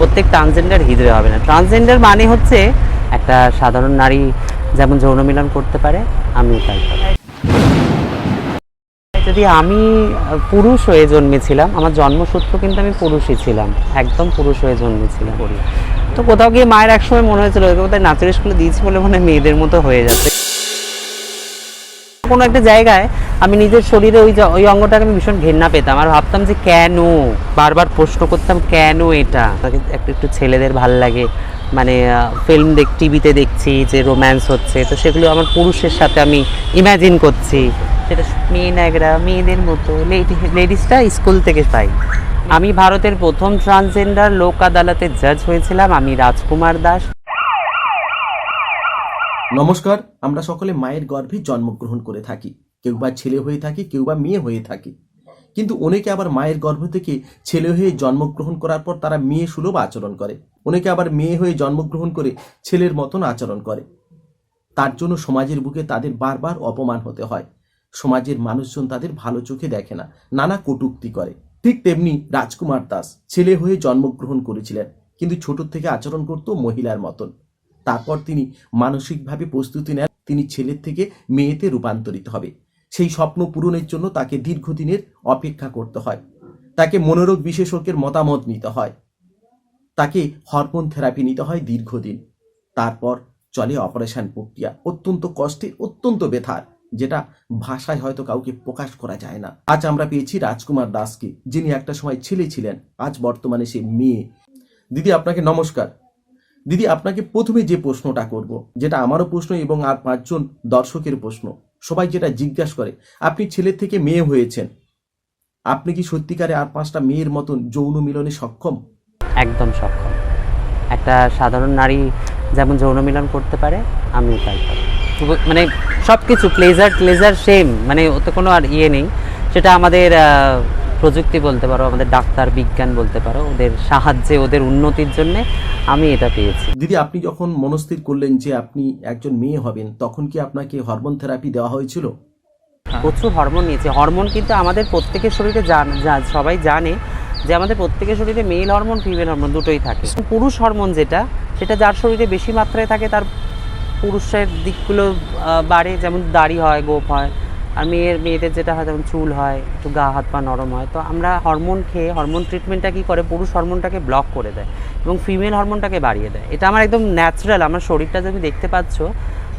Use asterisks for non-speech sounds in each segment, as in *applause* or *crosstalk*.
প্রত্যেক ট্রান্সজেন্ডার হিজড়ে হবে না। ট্রান্সজেন্ডার মানে হচ্ছে একটা সাধারণ নারী যেমন যৌন মিলন করতে পারে আমি তাই পারি। যদি আমি পুরুষ হয়ে জন্মেছিলাম আমার জন্মসূত্র কিন্তু আমি পুরুষই ছিলাম একদম পুরুষ হয়ে জন্মেছিলাম। তো কোথাও গিয়ে মায়ের একসময় মনে হয়েছিল বোধহয় নাচের স্কুলে দিয়েছি বলে মনে হয় মেয়েদের মতো হয়ে যাচ্ছে। কোনো একটা জায়গায় আমি নিজের শরীরে ওই ওই অঙ্গটাকে আমি ভীষণ ঘেন্না পেতাম। আর ভাবতাম যে কেন? বারবার প্রশ্ন করতাম, কেন এটা? একটু একটু ছেলেদের ভালো লাগে। মানে ফিল্ম দেখ টিভিতে দেখছি যে রোম্যান্স হচ্ছে। তো সেগুলো আমার পুরুষের সাথে আমি ইমাজিন করছি। সেটা মেয়ে ন্যাগরা মেয়েদের মতো লেডি লেডিসটা স্কুল থেকে পাই। আমি ভারতের প্রথম ট্রান্সজেন্ডার লোক আদালতে জাজ হয়েছিলাম। আমি রাজকুমার দাস। নমস্কার, আমরা সকলে মায়ের গর্ভে জন্মগ্রহণ করে থাকি। কেউ বা ছেলে হয়ে থাকি, কেউ বা মেয়ে হয়ে থাকি। কিন্তু অনেকে আবার মায়ের গর্ভ থেকে ছেলে হয়ে জন্মগ্রহণ করার পর তারা মেয়ে সুলভ আচরণ করে। অনেকে আবার মেয়ে হয়ে জন্মগ্রহণ করে ছেলের মতন আচরণ করে। তার জন্য সমাজের বুকে তাদের বারবার অপমান হতে হয়। সমাজের মানুষজন তাদের ভালো চোখে দেখে না, নানা কটূক্তি করে। ঠিক তেমনি রাজকুমার দাস ছেলে হয়ে জন্মগ্রহণ করেছিলেন, কিন্তু ছোট থেকে আচরণ করত মহিলার মতন। তারপর তিনি মানসিকভাবে প্রস্তুতি নেন, তিনি ছেলের থেকে মেয়েতে রূপান্তরিত হবে। সেই স্বপ্ন পূরণের জন্য তাকে দীর্ঘদিনের অপেক্ষা করতে হয়। তাকে মনোরোগ বিশেষজ্ঞের মতামত নিতে হয়। তাকে হরমোন থেরাপি নিতে হয় দীর্ঘদিন। তারপর চলে অপারেশন প্রক্রিয়া। অত্যন্ত কষ্টে, অত্যন্ত ব্যথার, যেটা ভাষায় হয়তো কাউকে প্রকাশ করা যায় না। আজ আমরা পেয়েছি রাজকুমার দাসকে, যিনি একটা সময় ছেলে ছিলেন, আজ বর্তমানে সে মেয়ে। দিদি, আপনাকে নমস্কার। দিদি, আপনাকে প্রথমে যে প্রশ্নটা করব, যেটা আমারও প্রশ্ন এবং আর পাঁচজন দর্শকের প্রশ্ন, সবাই যেটা জিজ্ঞাসা করে, আপনি ছেলের থেকে মেয়ে হয়েছেন, আপনি কি সত্যিকারে আর পাঁচটা মেয়ের মতন যৌন মিলনে সক্ষম? একদম সক্ষম। একটা সাধারণ নারী যেমন যৌন মিলন করতে পারে, আমিও তাই মানে সব কিছু প্লেজার প্লেজার সেম মানে ওতে কোনো আর ইয়ে নেই। সেটা আমাদের প্রযুক্তি বলতে পারো আমাদের ডাক্তার বিজ্ঞান বলতে পারো ওদের সাহায্যে ওদের উন্নতির জন্য আমি এটা পেয়েছি। দিদি আপনি যখন মনস্থির করলেন যে আপনি একজন মেয়ে হবেন তখন কি আপনাকে হরমোন থেরাপি দেওয়া হয়েছিল? প্রচুর হরমোন নিয়েছে। হরমোন কিন্তু আমাদের প্রত্যেকের শরীরে জান- সবাই জানে যে আমাদের প্রত্যেকের শরীরে মেল হরমোন ফিমেল হরমোন দুটোই থাকে। পুরুষ হরমোন যেটা সেটা যার শরীরে বেশি মাত্রায় থাকে তার পুরুষের দিকগুলো বাড়ে। যেমন দাড়ি হয় গোপ হয় আর মেয়ের, মেয়েদের যেটা হয়, যেমন চুল হয়, একটু গা, হাত পা নরম হয়, তো আমরা হরমোন খেয়ে হরমোন ট্রিটমেন্টটা কী করে? পুরুষ হরমোনটাকে ব্লক করে দেয় এবং ফিমেল হরমোনটাকে বাড়িয়ে দেয়। এটা আমার একদম ন্যাচারাল আমার শরীরটা যদি দেখতে পাচ্ছ,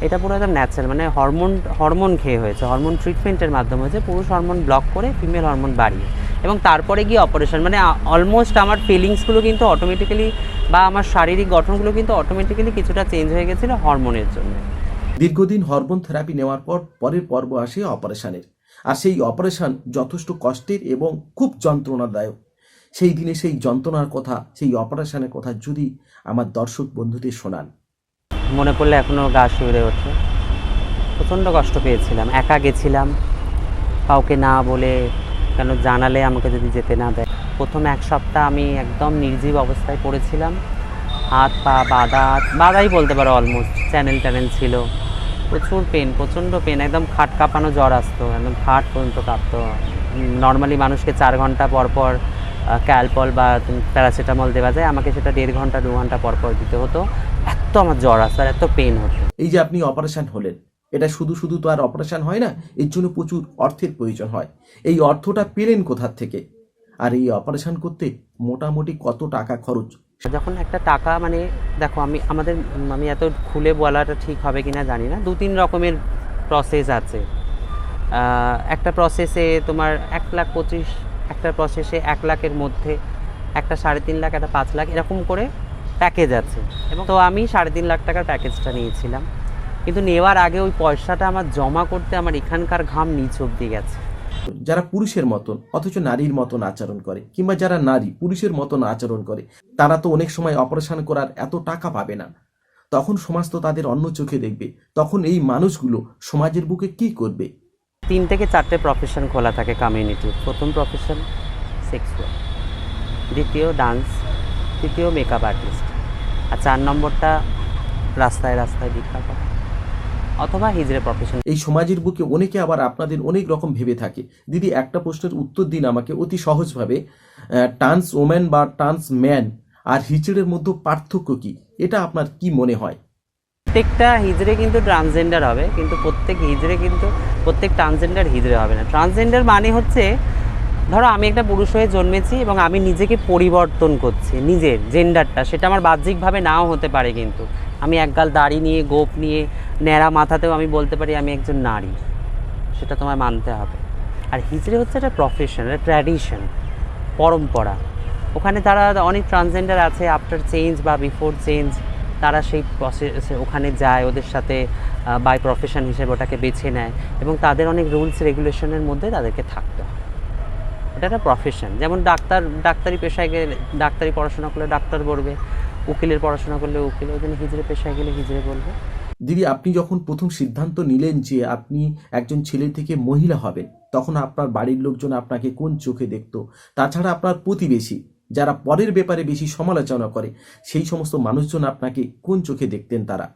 এটা পুরো একদম ন্যাচারাল মানে হরমোন হরমোন খেয়ে হয়েছে হরমোন ট্রিটমেন্টের মাধ্যমে হয়েছে পুরুষ হরমোন ব্লক করে ফিমেল হরমোন বাড়িয়ে। এবং তারপরে গিয়ে অপারেশন মানে অলমোস্ট আমার ফিলিংসগুলো কিন্তু অটোমেটিক্যালি বা আমার শারীরিক গঠনগুলো কিন্তু অটোমেটিক্যালি কিছুটা চেঞ্জ হয়ে গেছিল হরমোনের জন্য। দীর্ঘদিন হরমোন থেরাপি নেওয়ার পর পরের পর্ব আসে অপারেশনের। আর সেই অপারেশন যথেষ্ট কষ্টের এবং খুব যন্ত্রণাদায়ক। সেই দিনে সেই যন্ত্রণার কথা, সেই অপারেশনের কথা যদি আমার দর্শক বন্ধুদের শোনান। মনে পড়লে এখনও গা শিউরে ওঠে। প্রচণ্ড কষ্ট পেয়েছিলাম, একা গেছিলাম। কাউকে না বলে কেন জানালে আমাকে যদি যেতে না দেয়। প্রথম এক সপ্তাহ আমি একদম নির্জীব অবস্থায় পড়েছিলাম। হাত, পা বাদা বাদাই বলতে পারো অলমোস্ট চ্যানেল ট্যানেল ছিল। প্রচুর পেন প্রচণ্ড পেন একদম খাট কাঁপানো জ্বর আসতো, একদম খাট পর্যন্ত কাঁপতো। নর্মালি মানুষকে চার ঘণ্টা পর পর ক্যালপল বা প্যারাসিটামল দেওয়া যায়, আমাকে সেটা দেড় ঘণ্টা, দু ঘণ্টা পর পর দিতে হতো। এত আমার জ্বর আসতো আর এত পেন হতো। এই যে আপনি অপারেশন হলেন, এটা শুধু শুধু তো আর অপারেশন হয় না, এর জন্য প্রচুর অর্থের প্রয়োজন হয়। এই অর্থটা পেলেন কোথার থেকে? আর এই অপারেশন করতে মোটামুটি কত টাকা খরচ যখন একটা টাকা মানে দেখো আমি আমাদের আমি এত খুলে বলাটা ঠিক হবে কিনা জানি না। দু তিন রকমের প্রসেস আছে। একটা প্রসেসে তোমার এক লাখ পঁচিশ একটা প্রসেসে এক লাখের মধ্যে একটা সাড়ে তিন লাখ একটা পাঁচ লাখ এরকম করে প্যাকেজ আছে। এবং তো আমি সাড়ে তিন লাখ টাকার প্যাকেজটা নিয়েছিলাম। কিন্তু নেওয়ার আগে ওই পয়সাটা আমার জমা করতে আমার এখানকার ঘাম নিচ অব্দি গেছে। যারা পুরুষের মতন, অথচ নারীর মতন আচরণ করে, কিংবা যারা নারী, পুরুষের মতন আচরণ করে, তারা তো অনেক সময় অপারেশন করার এত টাকা পাবে না। তখন সমাজ তো তাদের অন্য চোখে দেখবে, তখন এই মানুষগুলো সমাজের বুকে কি করবে? তিন থেকে চারটে প্রফেশন খোলা থাকে কমিউনিটির প্রথম প্রফেশন সেক্স ওয়ার্ক দ্বিতীয় ডান্স তৃতীয় মেকআপ আর্টিস্ট আর চার নম্বরটা রাস্তায় রাস্তায় করা অথবা হিজড়ে প্রফেশন। এই সমাজের বুকে অনেকে আবার আপনাদের অনেক রকম ভেবে থাকে। দিদি একটা প্রশ্নের উত্তর দিন আমাকে অতি সহজভাবে। ট্রান্স ওম্যান বা ট্রান্স ম্যান আর হিচড়ের মধ্যে পার্থক্য কি? এটা আপনার কি মনে হয়? প্রত্যেকটা হিজড়ে কিন্তু ট্রান্সজেন্ডার হবে কিন্তু প্রত্যেক হিজড়ে কিন্তু প্রত্যেক ট্রান্সজেন্ডার হিজড়ে হবে না। ট্রান্সজেন্ডার মানে হচ্ছে ধরো আমি একটা পুরুষ হয়ে জন্মেছি এবং আমি নিজেকে পরিবর্তন করছি নিজের জেন্ডারটা সেটা আমার বাহ্যিকভাবে নাও হতে পারে কিন্তু। আমি একগাল দাড়ি নিয়ে, গোপ নিয়ে, ন্যাড়া মাথাতেও আমি বলতে পারি আমি একজন নারী। সেটা তোমায় মানতে হবে। আর হিজড়ে হচ্ছে একটা প্রফেশন একটা ট্র্যাডিশন পরম্পরা। ওখানে তারা অনেক ট্রান্সজেন্ডার আছে আফটার চেঞ্জ বা বিফোর চেঞ্জ তারা সেই প্রসেস ওখানে যায়, ওদের সাথে বাই প্রফেশন হিসেবে ওটাকে বেছে নেয় এবং তাদের অনেক রুলস রেগুলেশনের মধ্যে তাদেরকে থাকতে হয়। ওটা একটা প্রফেশন যেমন ডাক্তার, ডাক্তারি পেশায় গেলে, ডাক্তারি পড়াশোনা করলে ডাক্তার বলবে উকিলের পড়াশোনা করলে উকিল ওই জন্য হিজড়ে পেশায় গেলে হিজড়ে বলবে। দিদি আপনি যখন প্রথম সিদ্ধান্ত নিলেন যে আপনি একজন ছেলে থেকে মহিলা হবেন তখন আপনার বাড়ির লোকজন আপনাকে কোন চোখে দেখত? তাছাড়া আপনার প্রতিবেশী যারা পরের ব্যাপারে বেশি সমালোচনা করে সেই সমস্ত মানুষজন আপনাকে কোন চোখে দেখতেন তারা?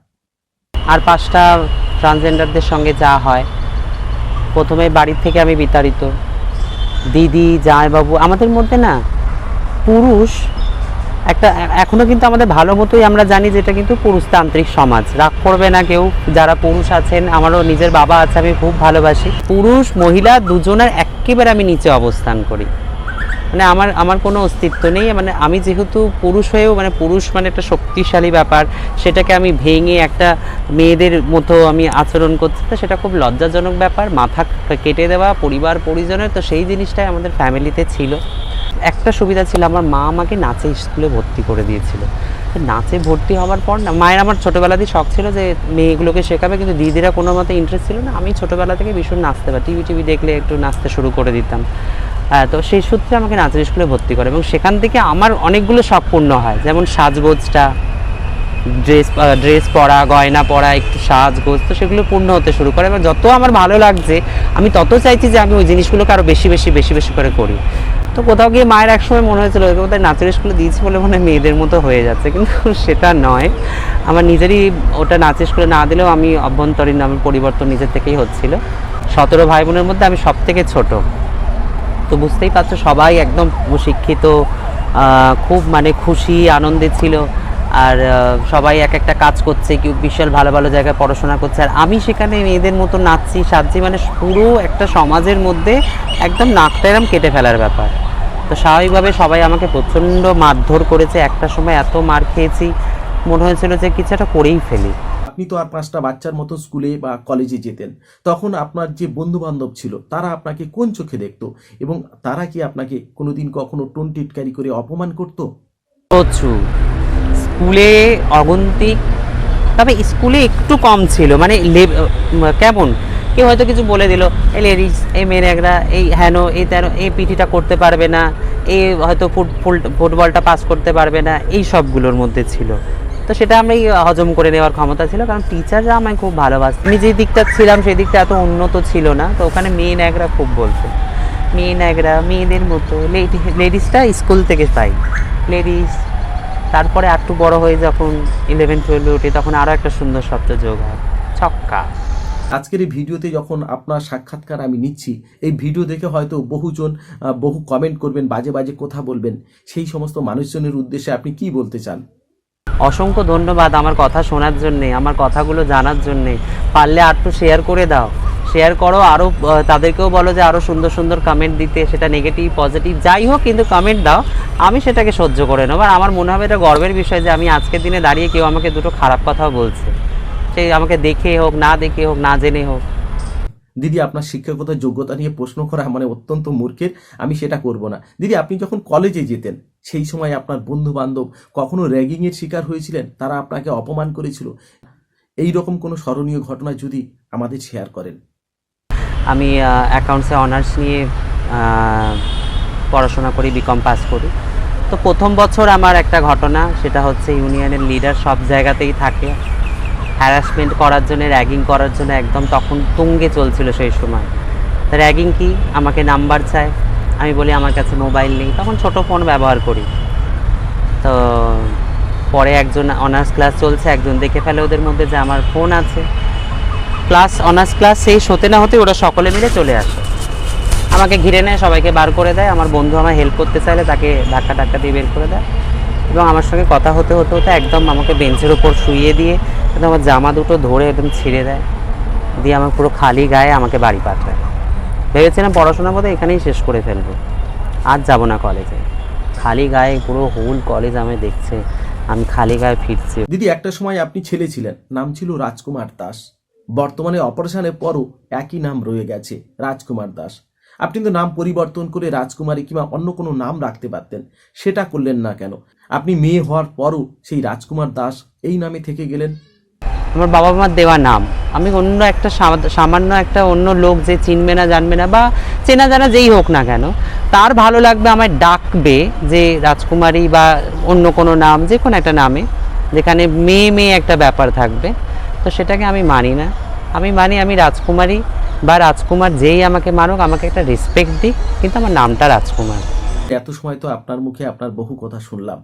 আর পাঁচটা ট্রান্সজেন্ডারদের সঙ্গে যা হয় প্রথমে বাড়ির থেকে আমি বিতাড়িত। দিদি জামাইবাবু আমাদের মধ্যে না পুরুষ একটা এ- এখনও কিন্তু আমাদের ভালো মতোই আমরা জানি যে এটা কিন্তু পুরুষতান্ত্রিক সমাজ। রাগ করবে না কেউ, যারা পুরুষ আছেন, আমারও নিজের বাবা আছে, আমি খুব ভালোবাসি। পুরুষ, মহিলা দুজনের একেবারে আমি নিচে অবস্থান করি। মানে আমার আমার কোনো অস্তিত্ব নেই মানে আমি যেহেতু পুরুষ হয়েও মানে পুরুষ মানে একটা শক্তিশালী ব্যাপার, সেটাকে আমি ভেঙে একটা মেয়েদের মতো আমি আচরণ করছি, তো সেটা খুব লজ্জাজনক ব্যাপার। মাথা কেটে দেওয়া পরিবার পরিজনের তো সেই জিনিসটাই আমাদের ফ্যামিলিতে ছিল। একটা সুবিধা ছিল, আমার মা আমাকে নাচে স্কুলে ভর্তি করে দিয়েছিল। নাচে ভর্তি হওয়ার পর না, মায়ের আমার ছোটোবেলাতেই শখ ছিল যে মেয়েগুলোকে শেখাবে, কিন্তু দিদিরা কোনো মতে ইন্টারেস্ট ছিল না। আমি ছোটোবেলা থেকে ভীষণ নাচতে পারি, টিভি টিভি দেখলে একটু নাচতে শুরু করে দিতাম। তো সেই সূত্রে আমাকে নাচের স্কুলে ভর্তি করে এবং সেখান থেকে আমার অনেকগুলো শখ পূর্ণ হয়, যেমন সাজগোজটা, ড্রেস ড্রেস পরা, গয়না পরা, একটু সাজগোজ, তো সেগুলো পূর্ণ হতে শুরু করে। এবং যত আমার ভালো লাগছে, আমি তত চাইছি যে আমি ওই জিনিসগুলোকে আরও বেশি বেশি বেশি বেশি করে করি। তো কোথাও গিয়ে মায়ের একসময় মনে হয়েছিল, ওকে কোথায় নাচের স্কুলে দিয়েছি বলে মনে হয় মেয়েদের মতো হয়ে যাচ্ছে। কিন্তু *laughs* সেটা নয়। আমার নিজেরই ওটা নাচের স্কুলে না দিলেও আমি অভ্যন্তরীণ আমার পরিবর্তন নিজের থেকেই হচ্ছিল। সতেরো ভাই বোনের মধ্যে আমি সব থেকে ছোটো। তো বুঝতেই পারছ, সবাই একদম শিক্ষিত খুব মানে খুশি, আনন্দে ছিল। আর সবাই এক একটা কাজ করছে, কেউ বিশাল ভালো ভালো জায়গায় পড়াশোনা করছে। আর আমি সেখানে মেয়েদের মতো নাচছি, সাজছি মানে পুরো একটা সমাজের মধ্যে একদম নাকটা এরম কেটে ফেলার ব্যাপার। তো স্বাভাবিকভাবে সবাই আমাকে প্রচণ্ড মারধর করেছে। একটা সময় এত মার খেয়েছি মনে হয়েছিল যে কিছু একটা করেই ফেলি। আপনি তো আর পাঁচটা বাচ্চার মতো স্কুলে বা কলেজে যেতেন। তখন আপনার যে বন্ধু বান্ধব ছিল তারা আপনাকে কোন চোখে দেখতো এবং তারা কি আপনাকে কোনোদিন কখনো টোন টিটকারি করে অপমান করতো? প্রচুর। স্কুলে অগন্তিক তবে স্কুলে একটু কম ছিল। মানে কেমন? কেউ হয়তো কিছু বলে দিল, এই লেডিস এই মেয়েরা এই হেন, এই তেন এই পিটিটা করতে পারবে না, এই হয়তো ফুট, ফুল- ফুটবলটা পাস করতে পারবে না, এই সবগুলোর মধ্যে ছিল। তো সেটা আমি হজম করে নেওয়ার ক্ষমতা ছিল, কারণ টিচাররা আমায় খুব ভালোবাসত। আমি যে দিকটা ছিলাম, সেই দিকটা এত উন্নত ছিল না, তো ওখানে মেয়ে ন্যাকরা খুব বলতো। মেয়ে ন্যাকরা মেয়েদের মতো লেডি লেডিসটা স্কুল থেকে পাই। লেডিস তারপরে একটু বড় হয়ে যখন ইলেভেন টুয়েলভে উঠি, তখন আরও একটা সুন্দর শব্দ যোগ হয়, ছক্কা। আজকের এই ভিডিওতে যখন আপনার সাক্ষাৎকার আমি নিচ্ছি, এই ভিডিও দেখে হয়তো বহুজন বহু কমেন্ট করবেন, বাজে বাজে কথা বলবেন। সেই সমস্ত মানুষজনের উদ্দেশ্যে আপনি কি বলতে চান? অসংখ্য ধন্যবাদ আমার কথা শোনার জন্যে, আমার কথাগুলো জানার জন্যে। পারলে আর তো শেয়ার করে দাও। শেয়ার করো আরও তাদেরকেও বলো যে আরও সুন্দর সুন্দর কমেন্ট দিতে, সেটা নেগেটিভ পজিটিভ যাই হোক, কিন্তু কমেন্ট দাও। আমি সেটাকে সহ্য করে নেব। আর আমার মনে হবে এটা গর্বের বিষয় যে আমি আজকের দিনে দাঁড়িয়ে কেউ আমাকে দুটো খারাপ কথাও বলছে। সেই আমাকে দেখে হোক না দেখে হোক না জেনে হোক। দিদি আপনার শিক্ষকতার যোগ্যতা নিয়ে প্রশ্ন করা মানে অত্যন্ত মূর্খের আমি সেটা করব না। দিদি আপনি যখন কলেজে যেতেন সেই সময় আপনার বন্ধু বান্ধব কখনো র্যাগিংয়ের শিকার হয়েছিলেন? তারা আপনাকে অপমান করেছিল। এই রকম কোনো স্মরণীয় ঘটনা যদি আমাদের শেয়ার করেন। আমি অ্যাকাউন্টসে অনার্স নিয়ে পড়াশোনা করি বিকম পাস করি। তো প্রথম বছর আমার একটা ঘটনা সেটা হচ্ছে ইউনিয়নের লিডার সব জায়গাতেই থাকে। হ্যারাসমেন্ট করার জন্য র্যাগিং করার জন্য একদম তখন তুঙ্গে চলছিল সেই সময়। তা র্যাগিং কি? আমাকে নাম্বার চায়। আমি বলি, আমার কাছে মোবাইল নেই। তখন ছোট ফোন ব্যবহার করি। তো পরে একজন অনার্স ক্লাস চলছে, একজন দেখে ফেলে ওদের মধ্যে যে আমার ফোন আছে। ক্লাস অনার্স ক্লাস শেষ হতে না হতে ওরা সকলে মিলে চলে আসে। আমাকে ঘিরে নেয়, সবাইকে বার করে দেয়। আমার বন্ধু আমার হেল্প করতে চাইলে তাকে ধাক্কা টাক্কা দিয়ে বের করে দেয়। এবং আমার সঙ্গে কথা হতে হতে হতে একদম আমাকে বেঞ্চের ওপর শুইয়ে দিয়ে একদম আমার জামা দুটো ধরে একদম ছিঁড়ে দেয়। দিয়ে আমার পুরো খালি গায়ে আমাকে বাড়ি পাঠায়। ভেবেছিলাম পড়াশোনা বোধহয় এখানেই শেষ করে ফেলব। আর যাব না কলেজে খালি গায়ে পুরো হোল কলেজ আমি দেখছে। আমি খালি গায়ে ফিরছি। দিদি, একটা সময় আপনি ছেলে ছিলেন। নাম ছিল রাজকুমার দাস। বর্তমানে অপারেশনের পরও একই নাম রয়ে গেছে, রাজকুমার দাস। আপনি তো নাম পরিবর্তন করে রাজকুমারী কিংবা অন্য কোনো নাম রাখতে পারতেন। সেটা করলেন না কেন? আপনি মেয়ে হওয়ার পরও সেই রাজকুমার দাস এই নামে থেকে গেলেন। আমার বাবা মার দেওয়া নাম। আমি অন্য একটা সামান্য একটা অন্য লোক যে চিনবে না, জানবে না বা চেনা জানা যেই হোক না কেন, তার ভালো লাগবে আমায় ডাকবে যে রাজকুমারী বা অন্য কোনো নাম, যে কোনো একটা নামে, যেখানে মেয়ে মেয়ে একটা ব্যাপার থাকবে। তো সেটাকে আমি মানি না। আমি মানি আমি রাজকুমারী বা রাজকুমার যেই আমাকে মানুক আমাকে একটা রেসপেক্ট দিক, কিন্তু আমার নামটা রাজকুমার। এত সময় তো আপনার মুখে আপনার বহু কথা শুনলাম।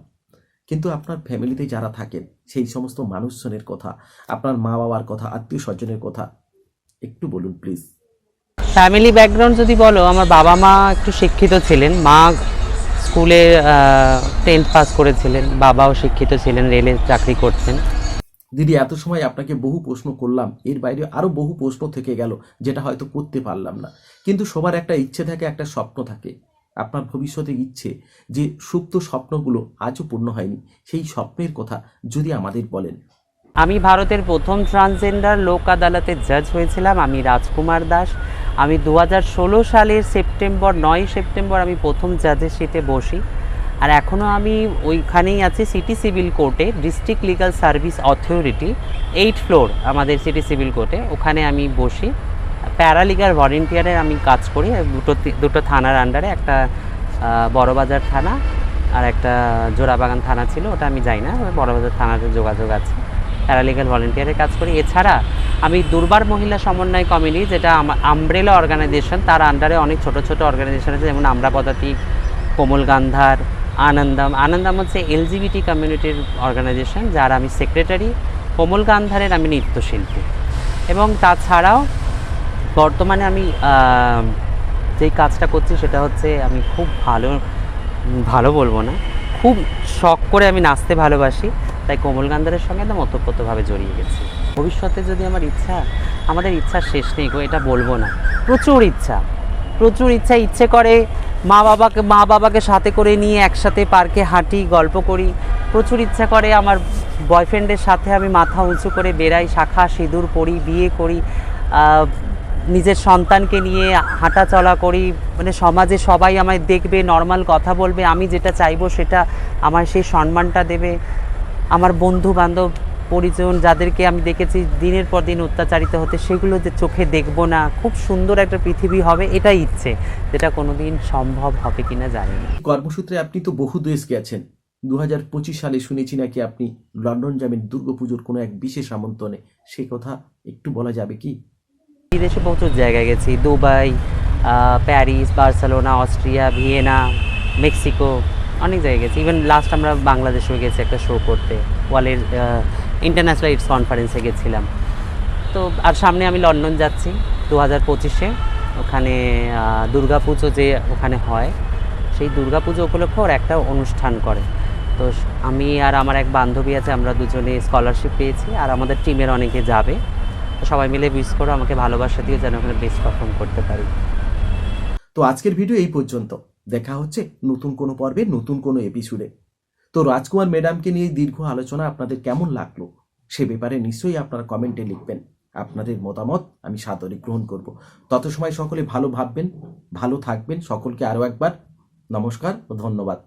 কিন্তু আপনার ফ্যামিলিতে যারা থাকেন সেই সমস্ত মানুষজনের কথা আপনার মা বাবার কথা আত্মীয় স্বজনের কথা একটু বলুন প্লিজ ফ্যামিলি ব্যাকগ্রাউন্ড যদি বলো আমার বাবা মা একটু শিক্ষিত ছিলেন মা স্কুলে টেন্থ পাস করেছিলেন বাবাও শিক্ষিত ছিলেন রেলে চাকরি করতেন। দিদি এত সময় আপনাকে বহু প্রশ্ন করলাম এর বাইরে আরও বহু প্রশ্ন থেকে গেল যেটা হয়তো করতে পারলাম না। কিন্তু সবার একটা ইচ্ছে থাকে একটা স্বপ্ন থাকে। আপনার ভবিষ্যতে ইচ্ছে যে সুপ্ত স্বপ্নগুলো আজও পূর্ণ হয়নি, সেই স্বপ্নের কথা যদি আমাদের বলেন। আমি ভারতের প্রথম ট্রান্সজেন্ডার লোক আদালতে জাজ হয়েছিলাম, আমি রাজকুমার দাস। আমি দু হাজার ষোলো সালের সেপ্টেম্বর, নয় সেপ্টেম্বর আমি প্রথম জাজের সিটে বসি। আর এখনও আমি ওইখানেই আছি সিটি সিভিল কোর্টে, district legal service authority, eight floor আমাদের সিটি সিভিল কোর্টে, ওখানে আমি বসি। প্যারালিগাল ভলেন্টিয়ারের আমি কাজ করি। দুটো দুটো থানার আন্ডারে একটা বড়বাজার থানা আর একটা জোড়াবাগান থানা ছিল, ওটা আমি যাই না বড়বাজার থানাতে যোগাযোগ আছে। প্যারালিগাল ভলেন্টিয়ারের কাজ করি। এছাড়া আমি দুর্বার মহিলা সমন্বয় কমিটি যেটা আমব্রেলা অর্গানাইজেশন তার আন্ডারে অনেক ছোট ছোট অর্গানাইজেশন আছে, যেমন আমরা পদাতিক, কোমল গান্ধার, আনন্দম। আনন্দম হচ্ছে এলজিবিটি কমিউনিটির অর্গানাইজেশন যার আমি সেক্রেটারি কোমল গান্ধারের আমি নৃত্যশিল্পী। এবং তাছাড়াও বর্তমানে আমি যেই কাজটা করছি সেটা হচ্ছে আমি খুব ভালো ভালো বলব না, খুব শখ করে আমি নাচতে ভালোবাসি, তাই কোমল গান্ধারের সঙ্গে একদম ওতপ্রোতভাবে জড়িয়ে গেছি। ভবিষ্যতে যদি আমার ইচ্ছা, আমাদের ইচ্ছার শেষ নেই গো, এটা বলব না। প্রচুর ইচ্ছা প্রচুর ইচ্ছা, ইচ্ছে করে মা বাবাকে মা বাবাকে সাথে করে নিয়ে একসাথে পার্কে হাঁটি, গল্প করি। প্রচুর ইচ্ছা করে আমার বয়ফ্রেন্ডের সাথে আমি মাথা উঁচু করে বেরাই শাখা, সিঁদুর পরি বিয়ে করি। নিজের সন্তানকে নিয়ে হাঁটা চলা করি মানে সমাজে সবাই আমায় দেখবে নর্মাল কথা বলবে, আমি যেটা চাইব সেটা আমার সেই সম্মানটা দেবে। আমার বন্ধু বান্ধব পরিজন যাদেরকে আমি দেখেছি দিনের পর দিন অত্যাচারিত হতে, সেগুলো যে চোখে দেখব না, খুব সুন্দর একটা পৃথিবী হবে, এটাই ইচ্ছে, যেটা কোনোদিন সম্ভব হবে কিনা জানি না। কর্মসূত্রে আপনি তো বহু দেশ গেছেন। দু হাজার পঁচিশ সালে শুনেছি নাকি আপনি লন্ডন যাবেন, দুর্গাপুজোর কোনো এক বিশেষ আমন্ত্রণে। সেই কথা একটু বলা যাবে কি? বিদেশে প্রচুর জায়গায় গেছি। Dubai Paris, Barcelona, Austria, Vienna, Mexico, অনেক জায়গায় গেছি। ইভেন লাস্ট আমরা বাংলাদেশেও গেছি একটা শো করতে। ওয়ালের ইন্টারন্যাশনাল ইটস কনফারেন্সে গেছিলাম। তো, আর সামনে আমি লন্ডন যাচ্ছি দু হাজার পঁচিশে। ওখানে দুর্গাপুজো যে ওখানে হয়, সেই দুর্গাপুজো উপলক্ষে ওর একটা অনুষ্ঠান করে। তো আমি আর আমার এক বান্ধবী আছে, আমরা দুজনে স্কলারশিপ পেয়েছি। আর আমাদের টিমের অনেকে যাবে। সবাই মিলে উইশ করো, আমাকে ভালোবাসা দিয়ে যেন ওখানে বেস্ট পারফর্ম করতে পারি। তো আজকের ভিডিও এই পর্যন্ত। দেখা হচ্ছে নতুন কোনো পর্বে, নতুন কোনো এপিসোডে তো রাজকুমার ম্যাডামকে নিয়ে দীর্ঘ আলোচনা আপনাদের কেমন লাগল? সে ব্যাপারে নিশ্চয়ই আপনারা কমেন্টে লিখবেন। আপনাদের মতামত আমি সাদরে গ্রহণ করব। তত সময় সকলে ভালো ভাববেন, ভালো থাকবেন। সকলকে আরও একবার নমস্কার ও ধন্যবাদ।